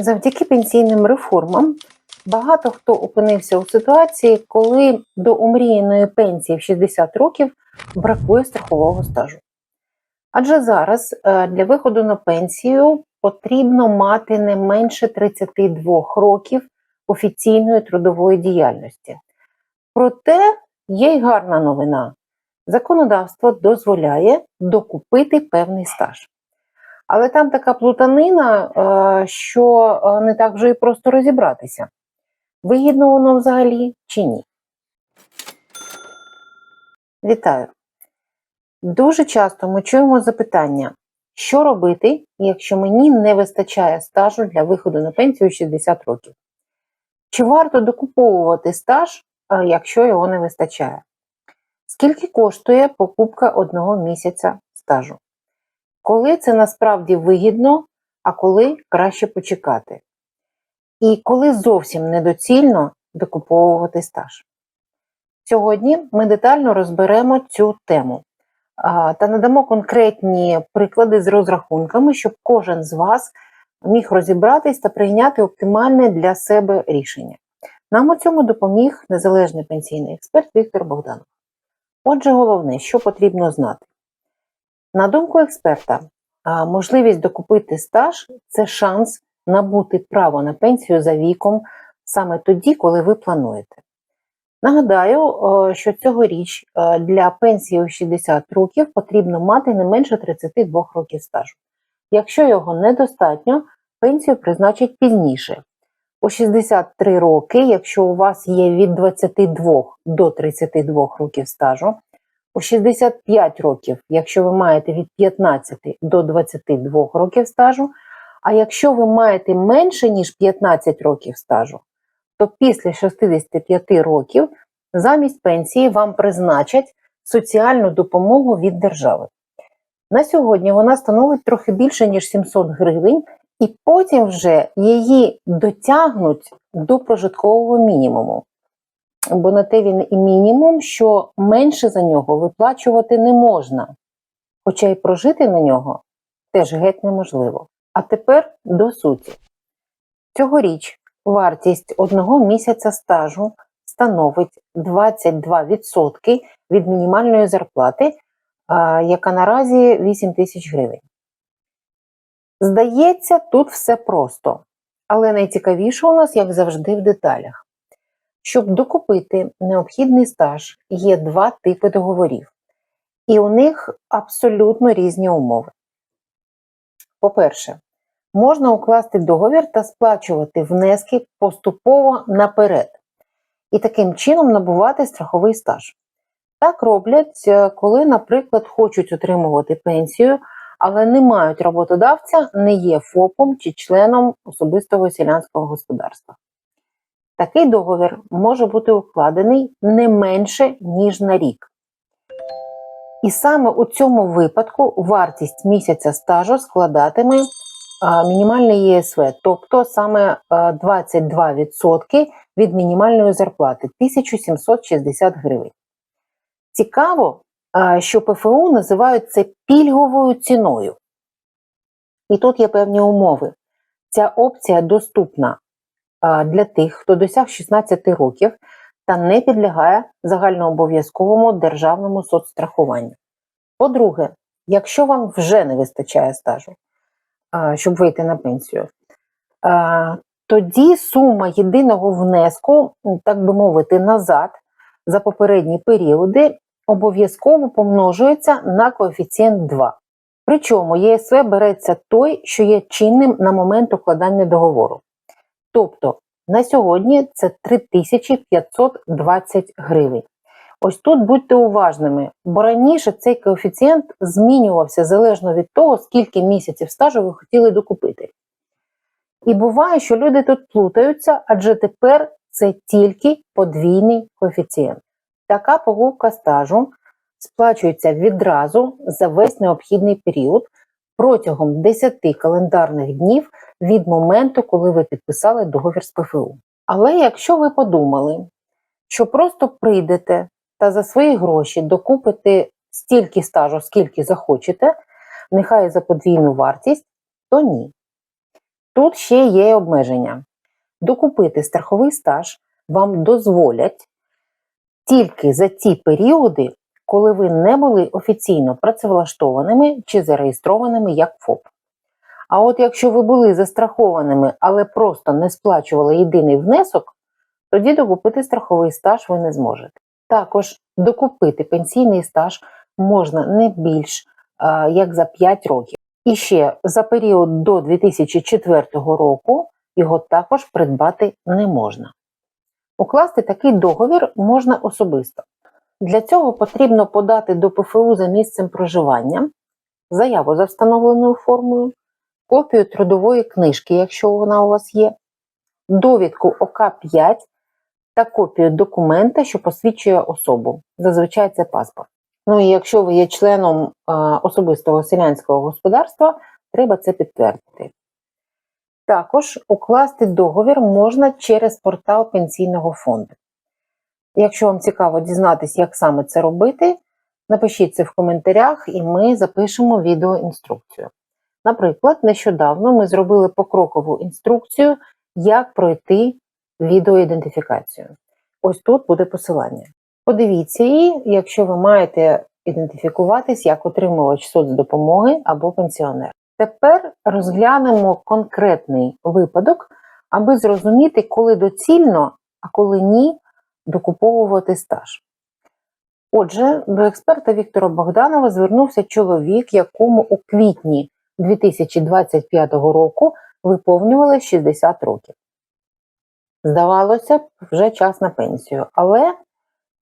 Завдяки пенсійним реформам багато хто опинився у ситуації, коли до омріяної пенсії в 60 років бракує страхового стажу. Адже зараз е, для виходу на пенсію потрібно мати не менше 32 років офіційної трудової діяльності. Проте є й гарна новина. Законодавство дозволяє докупити певний стаж. Але там така плутанина, е, що е, не так вже і просто розібратися. Вигідно воно взагалі чи ні? Вітаю! Дуже часто ми чуємо запитання, що робити, якщо мені не вистачає стажу для виходу на пенсію 60 років? Чи варто докуповувати стаж, е, якщо його не вистачає? Скільки коштує покупка одного місяця стажу? Коли це насправді вигідно, а коли краще почекати? І коли зовсім недоцільно докуповувати стаж? Сьогодні ми детально розберемо цю тему та надамо конкретні приклади з розрахунками, щоб кожен з вас міг розібратись та прийняти оптимальне для себе рішення. Нам у цьому допоміг незалежний пенсійний експерт Віктор Богданов. Отже, головне, що потрібно знати. На думку експерта, можливість докупити стаж це шанс набути право на пенсію за віком саме тоді, коли ви плануєте. Нагадаю, що цьогоріч для пенсії у 60 років потрібно мати не менше 32 років стажу. Якщо його недостатньо, пенсію призначать пізніше. У 63 роки, якщо у вас є від 22 до 32 років стажу, у 65 років, якщо ви маєте від 15 до 22 років стажу, а якщо ви маєте менше, ніж 15 років стажу, то після 65 років замість пенсії вам призначать соціальну допомогу від держави. На сьогодні вона становить трохи більше, ніж 700 гривень, і потім вже її дотягнуть до прожиткового мінімуму. Бо на те він і мінімум, що менше за нього виплачувати не можна, хоча й прожити на нього теж геть неможливо. А тепер до суті. Цьогоріч вартість одного місяця стажу становить 22% від мінімальної зарплати, яка наразі 8 тисяч гривень. Здається, тут все просто, але найцікавіше у нас, як завжди, в деталях. Щоб докупити необхідний стаж, є два типи договорів, і у них абсолютно різні умови. По-перше, можна укласти договір та сплачувати внески поступово наперед, і таким чином набувати страховий стаж. Так роблять, е, коли, наприклад, хочуть отримувати пенсію, але не мають роботодавця, не є ФОПом чи членом особистого селянського господарства. Такий договір може бути укладений не менше, ніж на рік. І саме у цьому випадку вартість місяця стажу складатиме мінімальний ЄСВ, тобто саме 22% від мінімальної зарплати 1760 гривень. Цікаво, що ПФУ називають це пільговою ціною. І тут є певні умови. Ця опція доступна для тих, хто досяг 16 років та не підлягає загальнообов'язковому державному соцстрахуванню. По-друге, якщо вам вже не вистачає стажу, щоб вийти на пенсію, тоді сума єдиного внеску, так би мовити, назад за попередні періоди обов'язково помножується на коефіцієнт 2. Причому ЄСВ береться той, що є чинним на момент укладання договору. Тобто на сьогодні це 3520 гривень. Ось тут будьте уважними, бо раніше цей коефіцієнт змінювався залежно від того, скільки місяців стажу ви хотіли докупити. І буває, що люди тут плутаються, адже тепер це тільки подвійний коефіцієнт. Така покупка стажу сплачується відразу за весь необхідний період протягом 10 календарних днів від моменту, коли ви підписали договір з ПФУ. Але якщо ви подумали, що просто прийдете та за свої гроші докупите стільки стажу, скільки захочете, нехай за подвійну вартість, то ні. Тут ще є обмеження. Докупити страховий стаж вам дозволять тільки за ті періоди, коли ви не були офіційно працевлаштованими чи зареєстрованими як ФОП. А от якщо ви були застрахованими, але просто не сплачували єдиний внесок, тоді докупити страховий стаж ви не зможете. Також докупити пенсійний стаж можна не більш як за 5 років. І ще за період до 2004 року його також придбати не можна. Укласти такий договір можна особисто. Для цього потрібно подати до ПФУ за місцем проживання, заяву за встановленою формою, копію трудової книжки, якщо вона у вас є, довідку ОК-5 та копію документа, що посвідчує особу. Зазвичай це паспорт. Ну і якщо ви є членом е, особистого селянського господарства, треба це підтвердити. Також укласти договір можна через портал пенсійного фонду. Якщо вам цікаво дізнатися, як саме це робити, напишіть це в коментарях і ми запишемо відеоінструкцію. Наприклад, нещодавно ми зробили покрокову інструкцію, як пройти відеоідентифікацію. Ось тут буде посилання. Подивіться її, якщо ви маєте ідентифікуватись як отримувач соцдопомоги або пенсіонер. Тепер розглянемо конкретний випадок, аби зрозуміти, коли доцільно, а коли ні, докуповувати стаж. Отже, до експерта Віктора Богданова звернувся чоловік, якому у квітні 2025 року виповнювали 60 років. Здавалося б, вже час на пенсію, але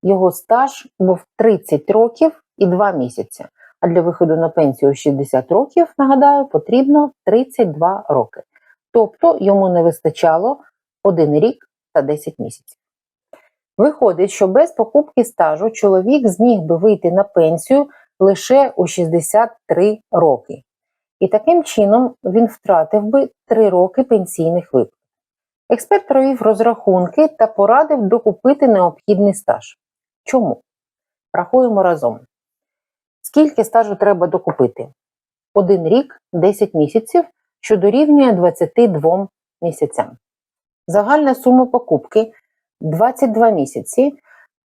його стаж був 30 років і 2 місяці. А для виходу на пенсію 60 років, нагадаю, потрібно 32 роки. Тобто йому не вистачало 1 рік та 10 місяців. Виходить, що без покупки стажу чоловік зміг би вийти на пенсію лише у 63 роки. І таким чином він втратив би 3 роки пенсійних виплат. Експерт провів розрахунки та порадив докупити необхідний стаж. Чому? Рахуємо разом. Скільки стажу треба докупити? Один рік 10 місяців, що дорівнює 22 місяцям. Загальна сума покупки 22 місяці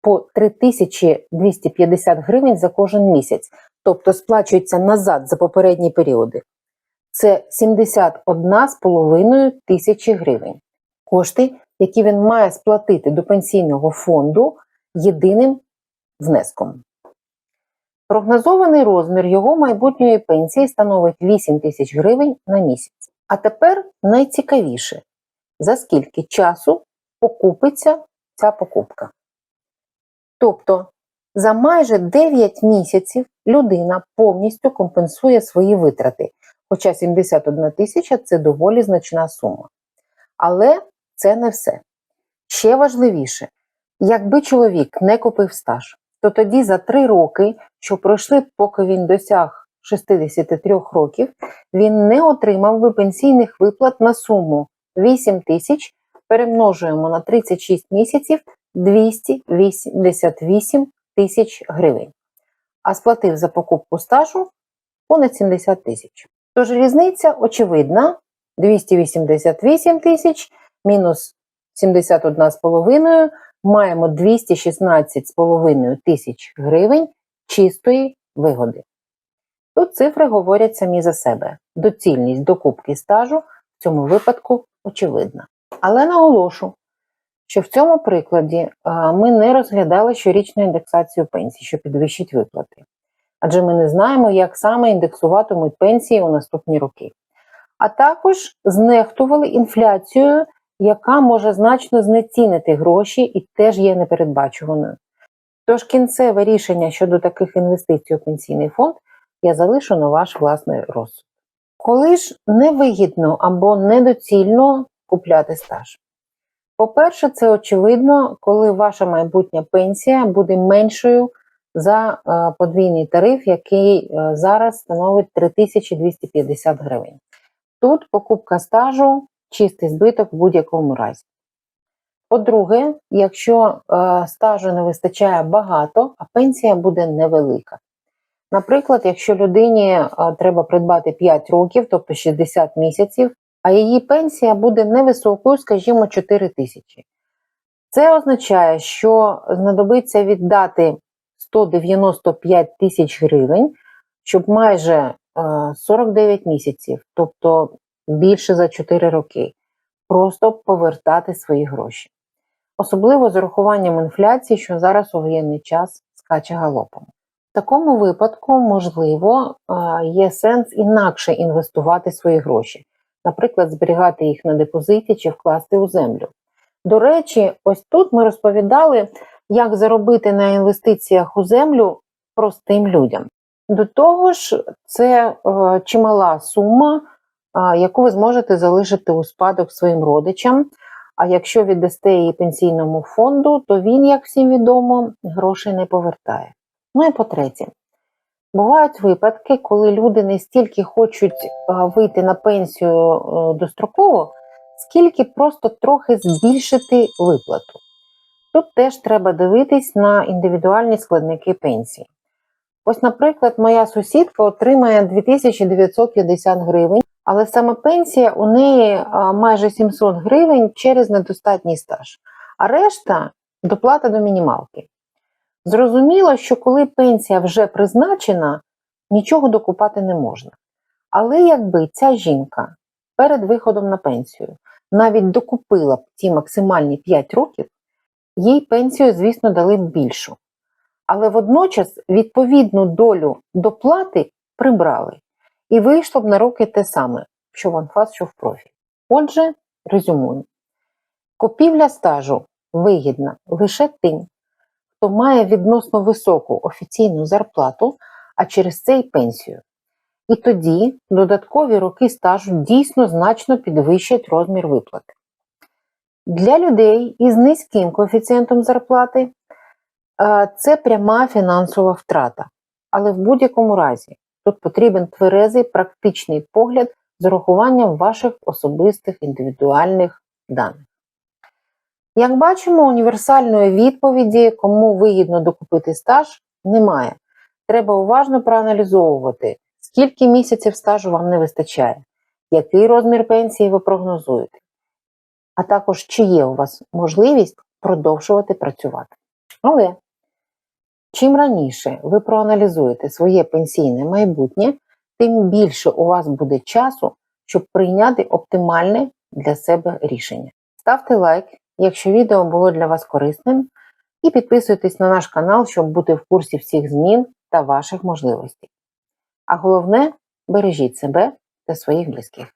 по 3250 гривень за кожен місяць, тобто сплачується назад за попередні періоди. Це 71,5 тисячі гривень. Кошти, які він має сплатити до пенсійного фонду єдиним внеском. Прогнозований розмір його майбутньої пенсії становить 8 тисяч гривень на місяць. А тепер найцікавіше, за скільки часу окупиться ця покупка. Тобто за майже 9 місяців людина повністю компенсує свої витрати, хоча 71 тисяча це доволі значна сума. Але це не все. Ще важливіше, якби чоловік не купив стаж, то тоді за 3 роки, що пройшли, поки він досяг 63 років, він не отримав би пенсійних виплат на суму 8 тисяч, перемножуємо на 36 місяців 288 тисяч гривень, а сплатив за покупку стажу понад 70 тисяч. Тож різниця очевидна: 288 тисяч мінус 71,5 маємо 216,5 тисяч гривень чистої вигоди. Тут цифри говорять самі за себе. Доцільність докупки стажу в цьому випадку очевидна. Але наголошу, що в цьому прикладі ми не розглядали щорічну індексацію пенсій, що підвищить виплати. Адже ми не знаємо, як саме індексуватимуть пенсії у наступні роки. А також знехтували інфляцією, яка може значно знецінити гроші і теж є непередбачуваною. Тож кінцеве рішення щодо таких інвестицій у пенсійний фонд я залишу на ваш власний розсуд. Коли ж невигідно або недоцільно купляти стаж? По-перше, це очевидно, коли ваша майбутня пенсія буде меншою за е, подвійний тариф, який е, зараз становить 3250 гривень. Тут покупка стажу чистий збиток в будь-якому разі. По-друге, якщо е, стажу не вистачає багато, а пенсія буде невелика. Наприклад, якщо людині треба придбати 5 років, тобто 60 місяців, а її пенсія буде невисокою, скажімо, 4 тисячі. Це означає, що знадобиться віддати 195 тисяч гривень, щоб майже е, 49 місяців, тобто більше за 4 роки, просто повертати свої гроші. Особливо з урахуванням інфляції, що зараз у воєнний час скаче галопом. В такому випадку, можливо, е, є сенс інакше інвестувати свої гроші, наприклад, зберігати їх на депозиті чи вкласти у землю. До речі, ось тут ми розповідали, як заробити на інвестиціях у землю простим людям. До того ж, це е, чимала сума, е, яку ви зможете залишити у спадок своїм родичам. А якщо віддасте її пенсійному фонду, то він, як всім відомо, грошей не повертає. Ну і по-третє, бувають випадки, коли люди не стільки хочуть е, вийти на пенсію е, достроково, скільки просто трохи збільшити виплату. Тут теж треба дивитись на індивідуальні складники пенсії. Ось, наприклад, моя сусідка отримає 2950 гривень, але саме пенсія у неї майже 700 гривень через недостатній стаж, а решта доплата до мінімалки. Зрозуміло, що коли пенсія вже призначена, нічого докупати не можна. Але якби ця жінка перед виходом на пенсію навіть докупила б ті максимальні 5 років, їй пенсію, звісно, дали б більшу. Але водночас відповідну долю доплати прибрали. І вийшло б на руки те саме, що в анфас, що в профіль. Отже, резюмую. Купівля стажу вигідна лише тим, хто має відносно високу офіційну зарплату, а через це й пенсію. І тоді додаткові роки стажу дійсно значно підвищать розмір виплати. Для людей із низьким коефіцієнтом зарплати е, це пряма фінансова втрата. Але в будь-якому разі тут потрібен тверезий практичний погляд з урахуванням ваших особистих індивідуальних даних. Як бачимо, універсальної відповіді, кому вигідно докупити стаж, немає. Треба уважно проаналізовувати, скільки місяців стажу вам не вистачає, який розмір пенсії ви прогнозуєте, а також чи є у вас можливість продовжувати працювати. Але чим раніше ви проаналізуєте своє пенсійне майбутнє, тим більше у вас буде часу, щоб прийняти оптимальне для себе рішення. Ставте лайк, якщо відео було для вас корисним, і підписуйтесь на наш канал, щоб бути в курсі всіх змін та ваших можливостей. А головне, бережіть себе та своїх близьких.